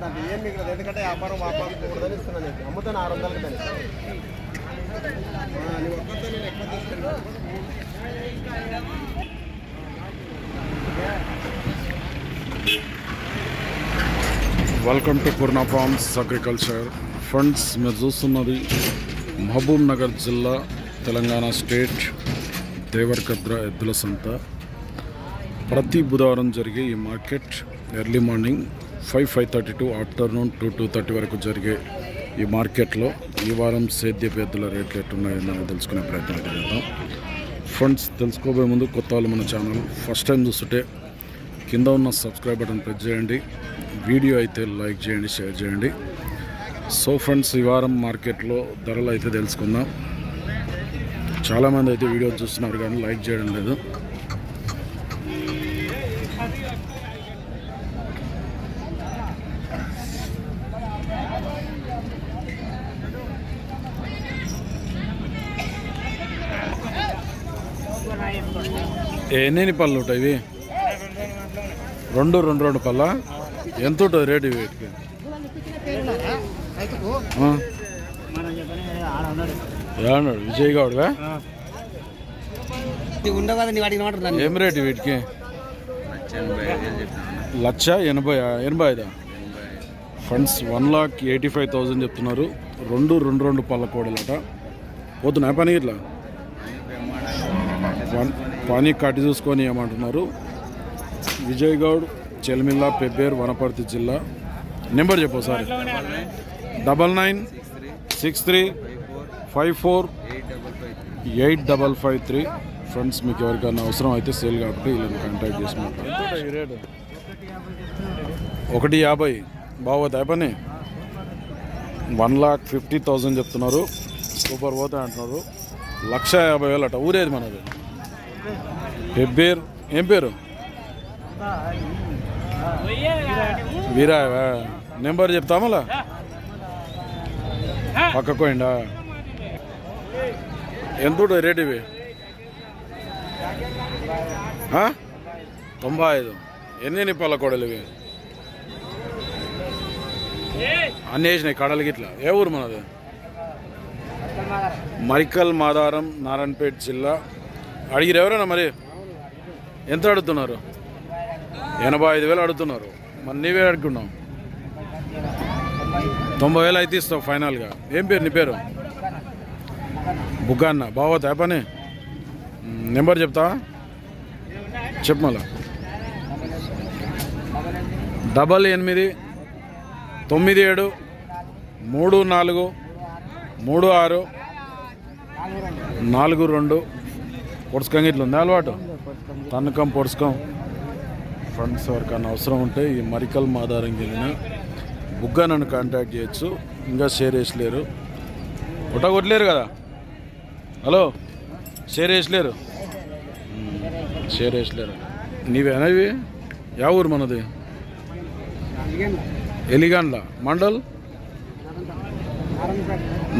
మిగులుతుంది ఏం మిగలదు. ఎందుకంటే వ్యాపారం వ్యాపారం కూడదని ఇస్తున్నాను నీకు అమ్ముతాను ఆరు వందలకి దాన్ని నీ ఒక్కరితో నేను ఎక్కువ తీసుకెళ్ళాను. Welcome to Purna farms agriculture funds మీరు చూస్తున్నది మహబూబ్ నగర్ జిల్లా తెలంగాణ స్టేట్ దేవర్కద్ర ఎద్దుల సంత. ప్రతి బుధవారం జరిగే ఈ market early morning five five thirty to afternoon two two thirty వరకు జరిగే ఈ మార్కెట్లో ఈ వారం సేద్య ఎద్దుల రేట్లు ఎట్టున్నాయని తెలుసుకునే ప్రయత్నం చేద్దాం. ఫ్రెండ్స్ తెలుసుకోబోయే ముందు కొత్త వాళ్ళు మన ఛానల్ ఫస్ట్ టైం చూస్తుంటే కింద ఉన్న సబ్స్క్రైబ్ బటన్ ప్రెస్ చేయండి. వీడియో అయితే లైక్ చేయండి షేర్ చేయండి. సో ఫ్రెండ్స్ ఈ వారం మార్కెట్లో ధరలు అయితే తెలుసుకుందాం. చాలామంది అయితే వీడియో చూస్తున్నారు కానీ లైక్ చేయడం లేదు. ఎన్ని పళ్ళు ఉంటాయి ఇవి? రెండు రెండు రెండు పళ్ళ? ఎంత ఉంటుంది రేటు ఇవి? వీటికి? ఏమన్నాడు? విజయ్ మాట ఏం రేటు వీటికి? లక్ష ఎనభై ఎనభై ఐదా? Funds one lakh eighty five thousand చెప్తున్నారు. రెండు రెండు రెండు పళ్ళ కోడలట. పోతున్నాయి పని ఇట్లా పని- పని కట్టి చూసుకొని ఏమంటున్నారు? విజయగౌడ్ చెల్మిల్లా పెబ్బేర్ వనపర్తి జిల్లా. నెంబర్ చెప్పు sir double nine six three five four eight double five three. Friends మీకు ఎవరికైనా అవసరం అయితే సేల్ కాబట్టి వీళ్ళని కాంటాక్ట్ చేసి ఒకటి యాభై. బాగోతాయి పని వన్ లాక్ ఫిఫ్టీ థౌజండ్ చెప్తున్నారు. సూపర్ పోతాయి అంటున్నారు. లక్ష యాభై వేలు అట ఊరేది మనది? పేరు? ఏం పేరు? వీరాయవా? నెంబర్ చెప్తామలా పక్కకు పోయిండా? ఎంత రేట్ ఇవి? ఆ? తొంభై ఐదు. ఎన్ని నిప్పాల కోడలు ఇవి? అన్నీ వేసినాయి కడలకి ఇట్లా ఏ ఊరు మనది? మరికల్ మాదారం నారాయణపేట జిల్లా. అడిగిరు ఎవరైనా మరి? ఎంత అడుగుతున్నారు? ఎనభై ఐదు వేలు అడుగుతున్నారు. మరి నీవే అడుగున్నావు తొంభై వేలు అయితే ఇస్తావు ఫైనల్గా. ఏం పేరు నీ పేరు? బుగ్గాన్న. బాగోతా పని? నెంబర్ చెప్తా? చెప్పు మళ్ళా. డబల్ ఎనిమిది తొమ్మిది ఏడు మూడు నాలుగు మూడు ఆరు నాలుగు రెండు. పొడుచుకం ఇట్లా ఉంది అలవాటు. తన్నకం పొడుచుకం. ఫ్రెండ్స్ ఎవరికైనా అవసరం ఉంటే ఈ మరికల్ మాదారం వెళ్ళిన బుగ్గా నన్ను కాంటాక్ట్ చేయొచ్చు. ఇంకా షేర్ వేసలేరు పుట్ట కొట్టలేరు కదా? హలో షేర్ వేసలేరు షేర్ వేసలేరు నీవేనా ఇవి? యా ఊరు మనది? ఎలిగండ్ల. మండల్?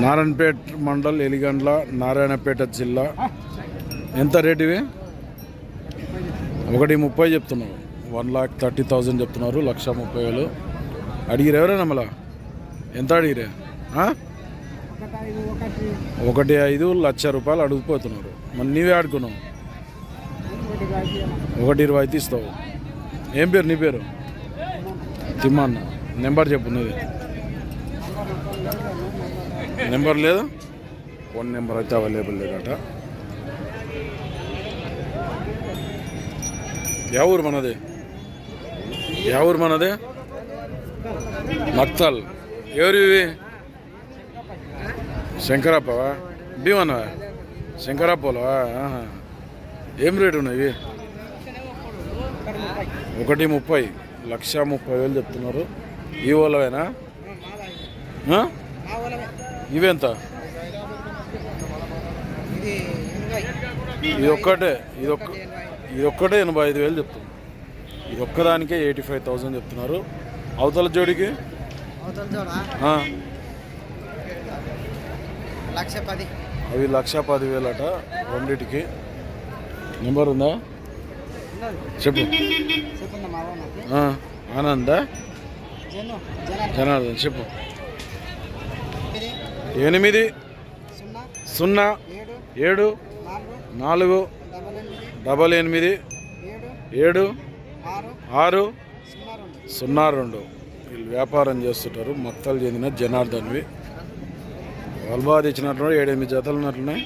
నారాయణపేట మండల్ ఎలిగండ్ల నారాయణపేట జిల్లా. ఎంత రేట్ ఇవి? ఒకటి ముప్పై చెప్తున్నావు వన్ లాక్ థర్టీ థౌజండ్ చెప్తున్నారు లక్ష ముప్పై వేలు. అడిగిరు ఎవరైనా మళ్ళా? ఎంత అడిగిరే? ఒకటి ఐదు లక్ష రూపాయలు అడుగుపోతున్నారు. మరి నీవే ఆడుకున్నావు. ఒకటి ఇరవై అయితే ఇస్తావు. ఏం పేరు నీ పేరు? తిమ్మన్న. నెంబర్ చెప్పు నీది. నెంబర్ లేదు? ఫోన్ నెంబర్ అయితే అవైలబుల్ లేదట. యా ఊరు మనది? యా ఊరు మనది? మక్తల్. ఎవరు ఇవి? శంకరప్పవా? భీమన్నవా? శంకరప్పలవా. ఏం రేటు ఉన్నాయి ఒకటి ముప్పై. లక్ష ముప్పై వేలు చెప్తున్నారు. ఈ ఓలవేనా? ఇవెంత? ఇది ఒక్కటే. ఇది ఒక్క ఇది ఒక్కటే ఎనభై ఐదు వేలు చెప్తుంది. ఇది ఒక్కదానికే ఎయిటీ ఫైవ్ థౌజండ్ చెప్తున్నారు. అవతల జోడికి? లక్ష పది. అవి లక్ష పదివేలు అట రెండిటికి. నెంబర్ ఉందా? చెప్పు. ఆనందా జను జనార్దన్. చెప్పు. ఎనిమిది సున్నా ఏడు నాలుగు డబల్ ఎనిమిది ఏడు ఆరు సున్నా రెండు. వీళ్ళు వ్యాపారం చేస్తుంటారు. మొత్తాలు చెందిన జనార్దన్వి. వాళ్ళు బాగా ఏడెనిమిది జతలు ఉన్నట్లున్నాయి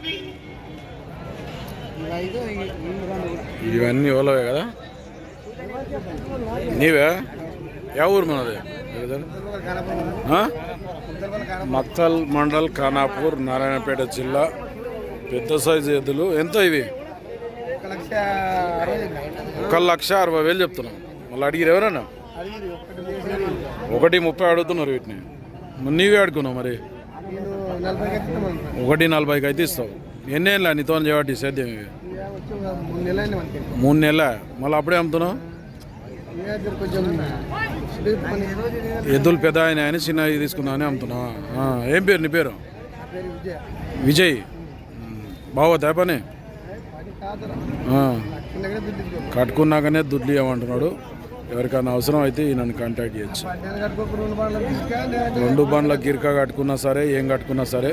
ఇవన్నీ ఎవలవే కదా? నీవే? యా ఊరు మనది? మత్తల్ మండల్ ఖానాపూర్ నారాయణపేట జిల్లా. పెద్ద సైజు ఎద్దులు. ఎంత ఇవి? ఒక లక్ష అరవై వేలు చెప్తున్నాం. మళ్ళీ అడిగిరు ఎవరన్నా? ఒకటి ముప్పై అడుగుతున్నారు వీటిని. నీవే అడుగున్నావు మరి. ఒకటి నలభైకి అయితే ఇస్తావు. ఎన్ని ఏళ్ళ నీతో చేయబట్టి సేద్యం ఇవి? మూడు నెలలు? మళ్ళీ అప్పుడే అమ్ముతున్నావు? ఎద్దులు పెద్ద ఆయన అని చిన్న తీసుకుందామని అమ్ముతున్నావా? ఆ, ఏం పేరు నీ పేరు? విజయ. బావతా పని కట్టుకున్నాకనే దుడ్లు ఇవ్వమంటున్నాడు. ఎవరికైనా అవసరం అయితే నన్ను కాంటాక్ట్ చేయొచ్చు. రెండు బండ్ల గిరికా కట్టుకున్నా సరే ఏం కట్టుకున్నా సరే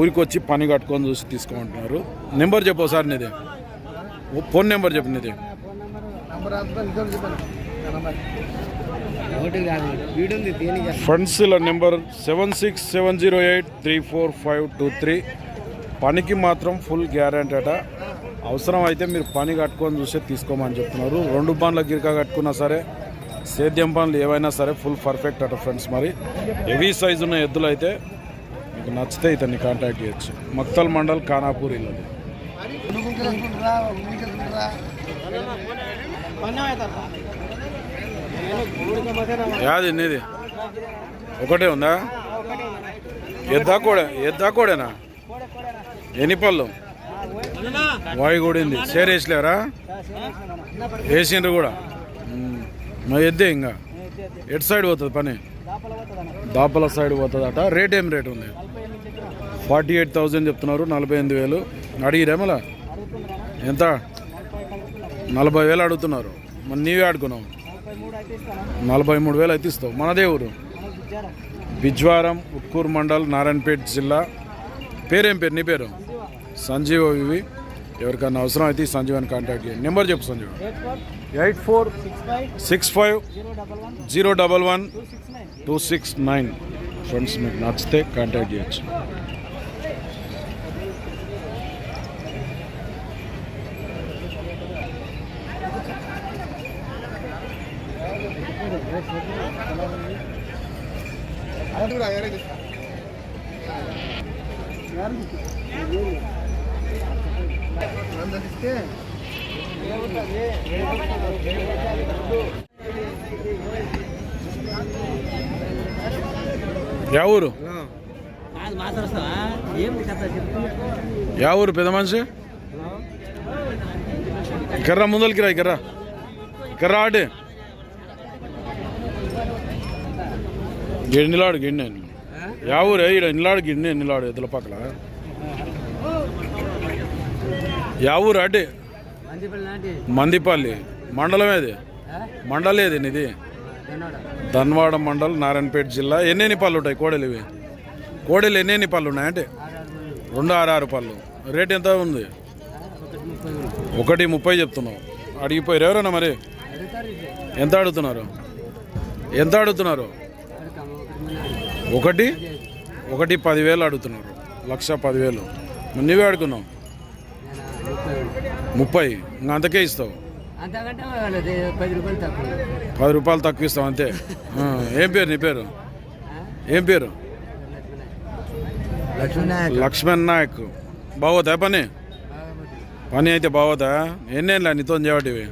ఊరికి వచ్చి పని కట్టుకొని చూసి తీసుకోమంటున్నారు. నెంబర్ చెప్పు ఒకసారి నీది. ఫోన్ నెంబర్ చెప్పు నీది. ఫండ్స్ల number seven six seven zero eight three four five two three. పనికి మాత్రం ఫుల్ గ్యారంటీ అట. అవసరం అయితే మీరు పని కట్టుకొని చూసే తీసుకోమని చెప్తున్నారు. రెండు పనుల గిరికా కట్టుకున్నా సరే సేద్యం పనులు ఏవైనా సరే ఫుల్ పర్ఫెక్ట్ అట ఫ్రెండ్స్ మరి. హెవీ సైజు ఉన్న ఎద్దులు అయితే మీకు నచ్చితే ఇతన్ని కాంటాక్ట్ చేయొచ్చు. మక్తల్ మండల్ ఖానాపూర్ ఇల్లు యాది నీది. ఒకటే ఉందా? ఎద్దా కూడా ఎద్దా కూడానా? ఎన్ని పళ్ళు వాయు కూడింది షేర్ వేసలేరా వేసిండ్రు కూడా. మా ఎద్దే ఇంకా? ఎటు సైడ్ పోతుంది పని? దాపల సైడ్ పోతుందట. రేట్ ఏం రేట్ ఉంది? ఫార్టీ ఎయిట్ థౌజండ్ చెప్తున్నారు నలభై ఎనిమిది వేలు. అడిగిరే ఎంత? నలభై వేలు అడుగుతున్నారు. మరి నీవే ఆడుకున్నావు నలభై మూడు వేలు అయితే ఇస్తావు. మనదే ఊరు. బిజ్వారం ఉట్కూరు మండల్ నారాయణపేట జిల్లా. పేరేం పేరు? నీ పేరు? సంజీవ్ ఇవి ఎవరికైనా అవసరం అయితే ఈ సంజీవ్ అని కాంటాక్ట్ చేయండి. నెంబర్ చెప్పు Sanjeev. Eight four six five zero double one two six nine. Friends మీకు నచ్చితే కాంటాక్ట్ చేయొచ్చు. అది కూడా యా ఊరు? యా ఊరు పెద్ద మనిషి? ఇక్కడ్రా ముందరికి రా ఇక్కడ్రా ఇక్కడ ఆడే గిడి నిలాడు గిన్నె. యా ఊరే ఈడ నిలాడు గిన్నె నిలాడు ఎద్దుల పక్కల. యా ఊరు అడ్డే మందిపల్లి మండలం ఏది? మండలం ఏది నీది? ధన్వాడ. మండల్ నారాయణపేట జిల్లా. ఎన్నెన్ని పళ్ళు ఉంటాయి కోడలు ఇవి? కోడలు ఎన్నెన్ని పళ్ళు ఉన్నాయంటే రెండు ఆరు ఆరు పళ్ళు. రేట్ ఎంత ఉంది? ఒకటి ముప్పై చెప్తున్నావు. అడిగిపోయారు ఎవరన్నా మరి? ఎంత అడుగుతున్నారు? ఎంత అడుగుతున్నారు? ఒకటి? ఒకటి పదివేలు అడుగుతున్నారు. లక్ష పదివేలు. నువ్వే అడుగున్నావు ముప్పై. ఇంకా అంతకే ఇస్తావు. పది రూపాయలు తక్కువ. పది రూపాయలు తక్కువ ఇస్తాం అంతే. ఏం పేరు నీ పేరు? ఏం పేరు? లక్ష్మణ్ నాయక్. బాగోతా పని? పని అయితే బాగోతా. ఎన్నేళ్ళ నీతో చేయబట్టివి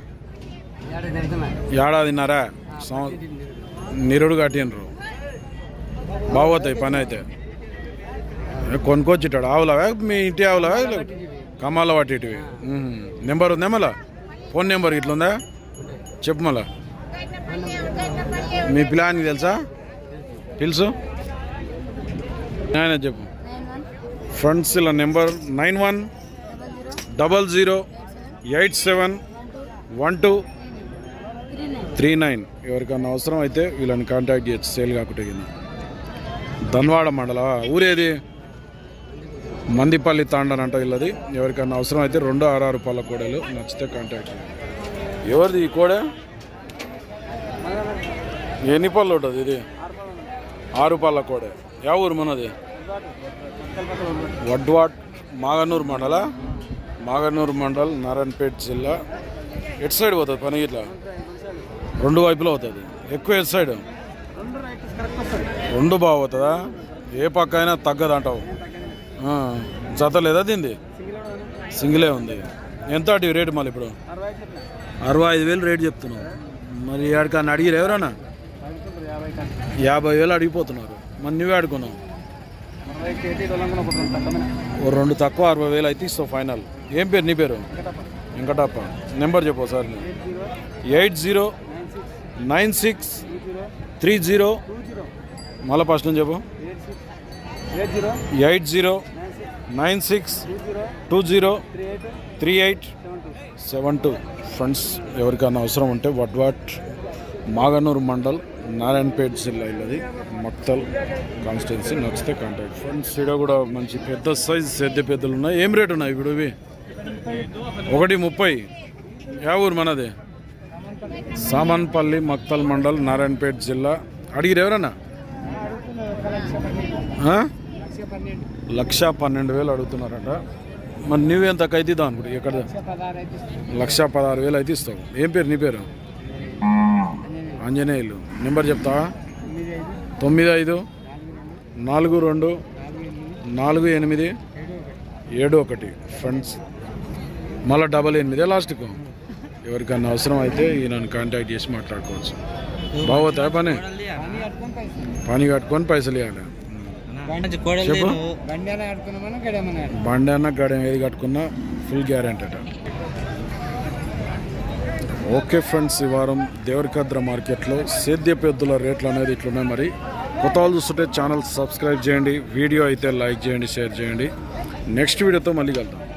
ఏడాదిన్నారా నిరుడు కట్టినరు బాగోతాయి పని అయితే. కొనుక్కొచ్చిటాడు. ఆవులవా? మీ ఇంటి ఆవులవా? కమ్మాల వాటి నెంబర్ ఉందా మళ్ళా? ఫోన్ నెంబర్ ఇట్లా ఉందా చెప్పు మళ్ళా. మీ పిల్లానికి తెలుసా? పిలుసు. ఆయన చెప్పు. ఫ్రెండ్స్ ఇలా number nine one double zero eight seven one two three nine. ఎవరికన్నా అవసరం అయితే వీళ్ళని కాంటాక్ట్ చేయొచ్చు. సేల్ కాకుండా కింద ధన్వాడ మండల ఊరేది? మందిపల్లి తాండన్ అంట ఇల్లది. ఎవరికైనా అవసరం అయితే రెండు ఆరు పళ్ళ కోడలు నచ్చితే కాంటాక్ట్ ఎవరిది ఈ కోడ? ఎన్ని పళ్ళు ఉంటుంది ఇది? ఆరు పళ్ళ కోడే. యా ఊరు మనది? వడ్వాట్ మాగనూరు మండల. మాగనూరు మండల్ నారాయణపేట జిల్లా. ఎటు సైడ్ పోతుంది పని ఇట్లా రెండు వైపులో అవుతుంది ఎక్కువ ఎటు సైడ్? రెండు బాగుతుందా ఏ పక్క అయినా తగ్గదంటావు. జత లేదా దీంది సింగిలే ఉంది. ఎంత అటు రేటు మళ్ళీ ఇప్పుడు? అరవై ఐదు వేలు రేటు చెప్తున్నావు. మరి ఆడికన్నా అడిగిరు ఎవరన్నా? యాభై వేలు అడిగిపోతున్నారు. మరి నువ్వే అడుగున్నావు. ఓ రెండు తక్కువ అరవై వేలు అయితే ఇస్తావు ఫైనల్. ఏం పేరు నీ పేరు? వెంకటప్ప. నెంబర్ చెప్పు sir eight zero nine six three zero. మళ్ళీ ఫస్ట్ నుంచి చెప్పు. Eight zero nine six two zero three eight seven two. Friends ఎవరికైనా అవసరం ఉంటే వడ్వాట్ మాగనూరు మండల్ నారాయణపేట జిల్లా ఇల్లది. మక్తల్ కాన్స్టిట్యున్సీ నచ్చితే కాంటాక్ట్ ఫ్రెండ్స్ ఇక్కడ కూడా మంచి పెద్ద సైజ్ పెద్ద పెద్దలు ఉన్నాయి. ఏం రేట్ ఉన్నాయి ఇప్పుడు ఇవి? ఒకటి ముప్పై. యా ఊరు మనది? సామాన్పల్లి మక్తల్ మండల్ నారాయణపేట జిల్లా. అడిగిరు ఎవరన్నా? లక్ష పన్నెండు వేలు అడుగుతున్నారట. మరి నువ్వేం తక్కువ అయితే ఇద్దాం అనుకుంటు ఎక్కడ? లక్ష పదహారు వేలు అయితే ఇస్తావు. ఏం పేరు నీ పేరు? ఆంజనేయులు. నెంబర్ చెప్తావా తొమ్మిది ఐదు నాలుగు రెండు నాలుగు ఎనిమిది ఏడు ఒకటి. ఫ్రెండ్స్ మళ్ళీ డబల్ ఎనిమిదే లాస్ట్కు. ఎవరికన్నా అవసరం అయితే ఈయనను కాంటాక్ట్ చేసి మాట్లాడుకోవచ్చు. బాగోతాయా పని? పని కట్టుకొని పైసలు ఇవ్వాలి చెప్పు. బండి అన్న గడెం ఏది కట్టుకున్నా ఫుల్ గ్యారెంటీ అట. ఓకే ఫ్రెండ్స్ ఈ వారం దేవరికద్ర మార్కెట్లో సేద్య పెద్దల రేట్లు అనేది ఇట్లున్నాయి మరి. కొత్త వాళ్ళు చూస్తుంటే ఛానల్ సబ్స్క్రైబ్ చేయండి వీడియో అయితే లైక్ చేయండి షేర్ చేయండి. నెక్స్ట్ వీడియోతో మళ్ళీ కలుద్దాం.